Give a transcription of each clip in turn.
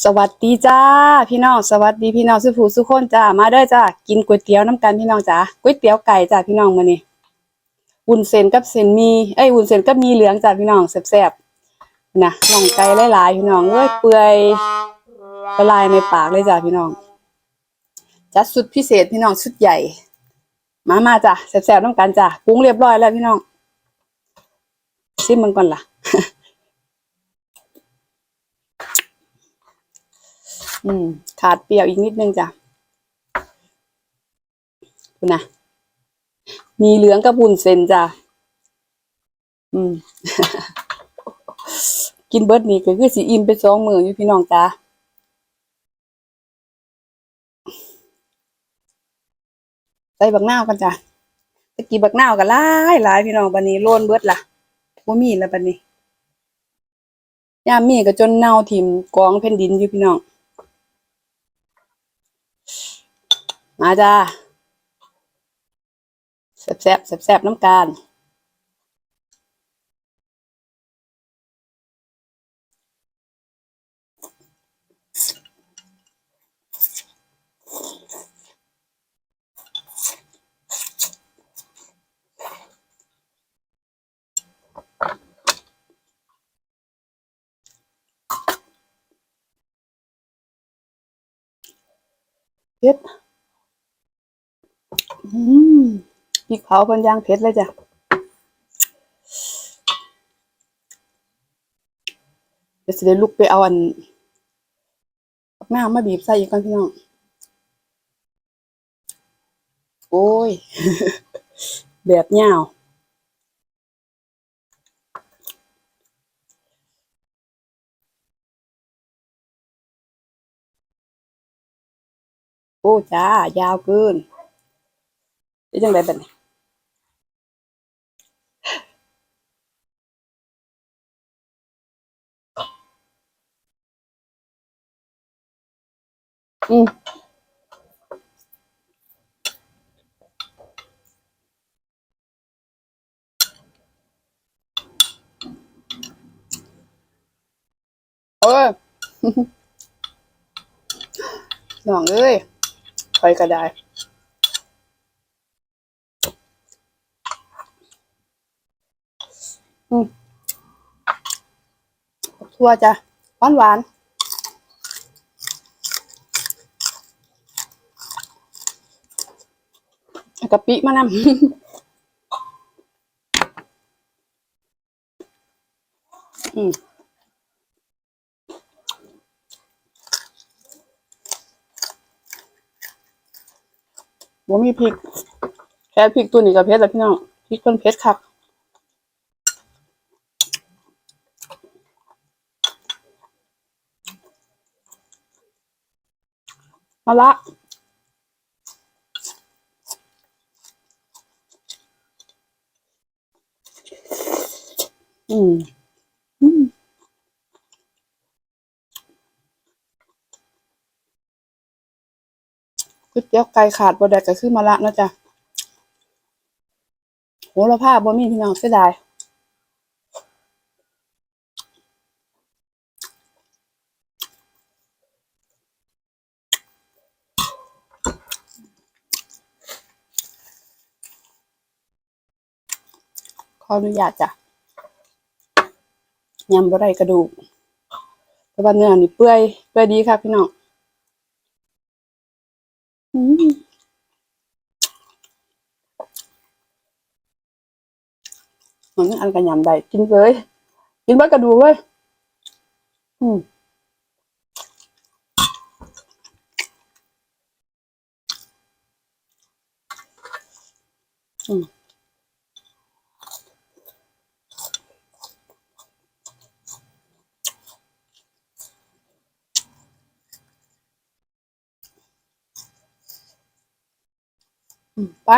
สวัสดีจ้าพี่น้องสวัสดีพี่น้องสุภูสุขคนจ้ามาเด้อจ้ากินก๋วยเตี๋ยวน้ำกันพี่น้องจ้าก๋วยเตี๋ยวไก่จ้าพี่น้องมื้อนี้วุ้นเส้นกับเส้นมีเอ้ยวุ้นเส้นกับมีเหลืองจ้าพี่น้องแซ่บๆนะน่องไก่หลายๆพี่น้องเอ้ยเปื่อยละลายในปากเลยจ้าพี่น้องจัดสุดพิเศษพี่น้องชุดใหญ่ มามาจ้าแซ่บๆน้ำกันจ้าปรุงเรียบร้อยแล้วพี่น้องชิมมันก่อนล่ะ อืม ขาดเปรี้ยวอีกนิดนึงจ้ะคุณนะมีเหลืองกับบุญเซนจ้ะอืม กินเบิร์ดนี่ก็คือสีอิ่มไปสองมืออยู่พี่น้องจ้าใส่บักนากันจ้ะตะกี้บักนากันหลายหลายพี่น้องบันนี้โลนเบิร์ดล่ะบ่มีแล้วบันนี้ยามมีก็จนเน่าถิ่มกองแผ่นดินอยู่พี่น้อง มาจ้าแซ่บแซ่บแซ่บแซ่บน้ำการเผ็ดอืม พริกเผาเพิ่นย่างเผ็ดเลยจ้ะเดี๋ยวสิได้ลุกไปเอาอันหน้ามาบีบใส่อีกก่อนพี่น้อง โอ้ย แบบยาวโอ้จ้ายาวเกิน เป็นจังไดบัดนี้อืมเออน้องเอ้ยไปก็ได้ อืมทั่วจ้ะหวานหวานกะปิมานำอืมบ่มีพริกแค่พริกตัวนี้กับเผ็ดแล้วพี่น้องพริกเพิ่นเผ็ดคัก มาละอืม อืมก๋วยเตี๋ยวไก่ขาดบ่ได้ก็คือมาละนะจ๊ะโหระพาบ่มีพี่น้องเสียดาย ออนุญาตจ้ะยำบ่ได้กระดูกแต่ว่าเนื้อนี่เปื่อยเปื่อยดีค่ะพี่น้องอืมมันอันกันยำได้กินเลย กินบ่กระดูกเลย อืมอืม ไป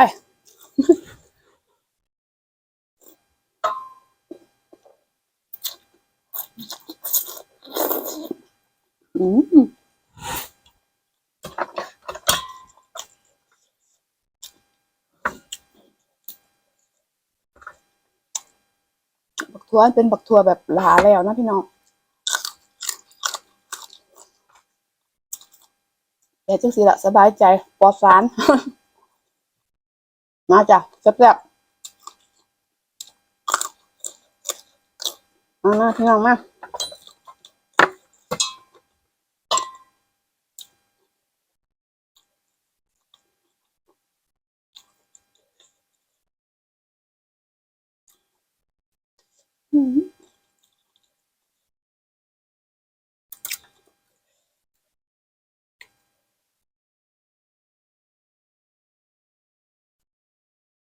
อืมบักทัวเป็นบักทัวแบบหลาแล้วนะพี่น้องแต่จังสิละสบายใจปลอดสาร มาจ้ะแซ่บๆมาหน้าพี่น้องมาอืม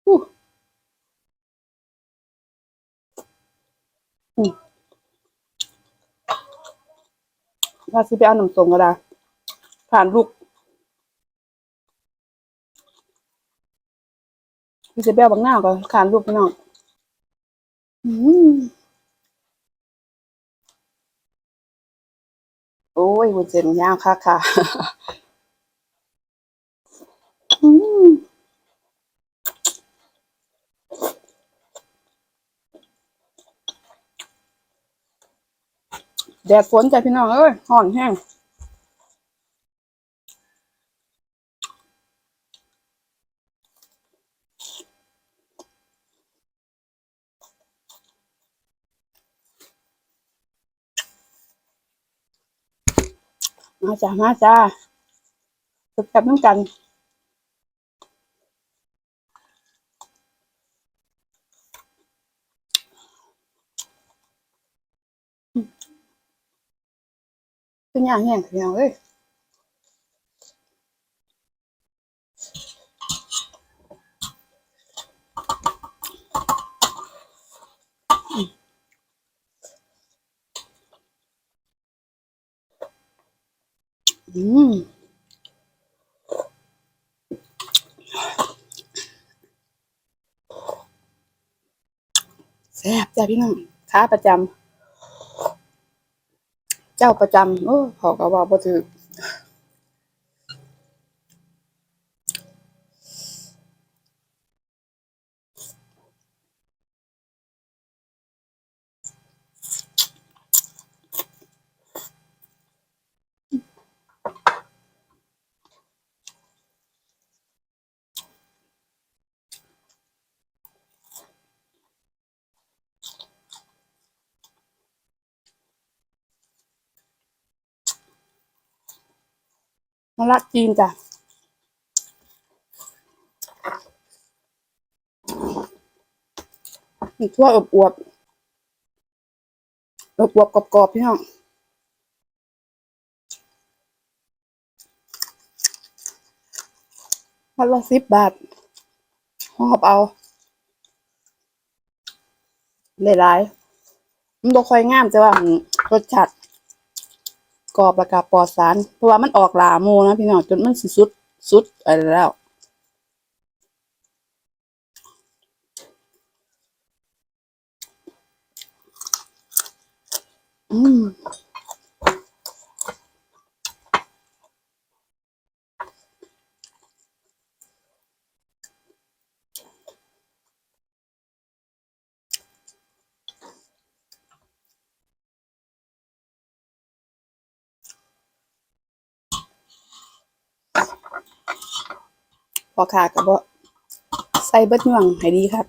อู้อืมว่าสิไปเอาน้ำส้มก็ได้ผ่านลูกพี่จะไปเอาบางหน้าก็ผ่านลูกพี่น้องอืมโอ้ยวุ้นเส้นยากค่ะค่ะ อืม แดดฝนจ้ะพี่น้องเอ้ยห่อนแห้งมาจ้ะมาจ้าสุดกับน้ำกัน เป็นอย่างแห้งพี่น้องเอ้ยอืมแซ่บจ้ะพี่น้องค้าประจำ เจ้าประจำโอ้ขอก็ว่าบ่ถือ มะละจีนจ้ะมีทั่วอบอวบอบอวบกรอบๆพี่น้องวันละสิบบาทหอบเอาหลายๆมันบ่ค่อยงามแต่ว่ารสชาติ กรอบแล้วก็ปลอดสาร เพราะว่ามันออกหลาโมนะพี่น้องจนมันสิสุดสุดอะไรแล้วอืม พอขาดก็บ่ใส่เบิดหน่วงให้ดีครับ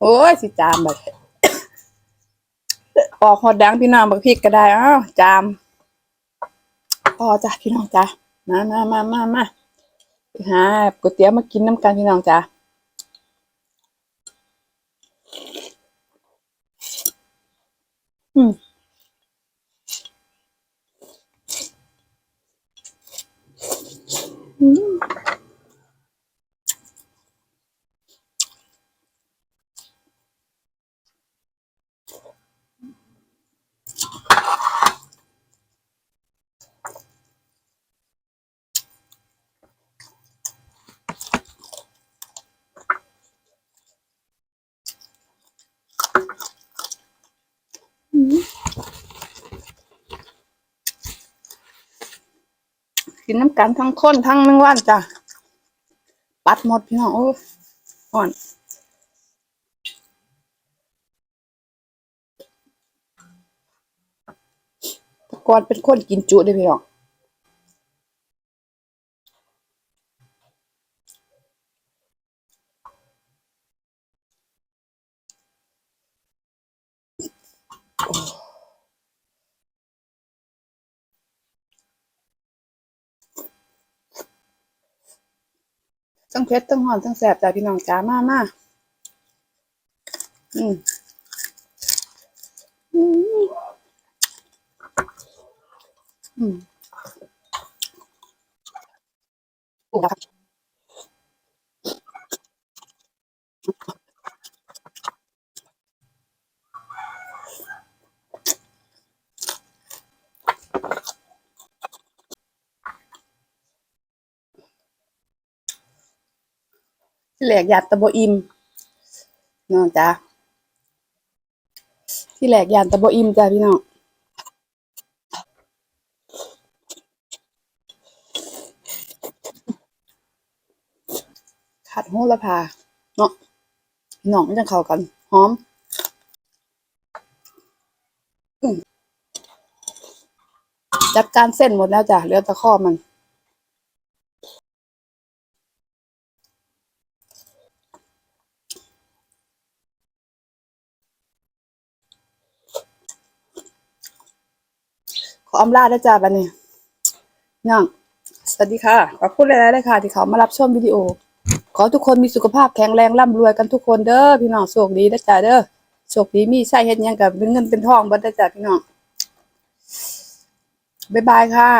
โอ้ยสิจามแบบออกหอดดังพี่น้องบักพริกก็ได้อ้าวจามพอจ้ะพี่น้องจ้ะมามามามามาหาก๋วยเตี๋ยวมากินน้ำกันพี่น้องจ้ะอืม กินน้ำกันทั้งคนทั้งแมงวันจ้ะ ปัดหมดพี่น้องโอ้อ่อนต่ก่อนเป็นคนกินจุเด้พี่น้อง ทั้งเผ็ดทั้งหอมทั้งแสบจ้าพี่น้องจ้ามามาอืมอืมอืมโอ้ค ที่แหลกหยาดตะโบอิมน้องจ้าที่แหลกหยาดตะโบอิมจ้ะพี่น้องขัดโหระพาเนาะพี่น้องมันจะเข้ากันหอมจัดการเส้นหมดแล้วจ้ะเหลือต่ข้อมัน ออำลาด้วยจ้าบันนี้น้องสวัสดีค่ะขอบคุณหลายๆเลยค่ะ ที่เขามารับชมวิดีโอ ขอทุกคนมีสุขภาพแข็งแรงร่ำรวยกันทุกคนเด้อพี่น้องโชคดีนะจ้าเด้อโชคดีมีใช้เฮ็ดยังกับเป็นเงินเป็นทองบัด้อจ้าพี่น้องบ๊ายบายค่ะ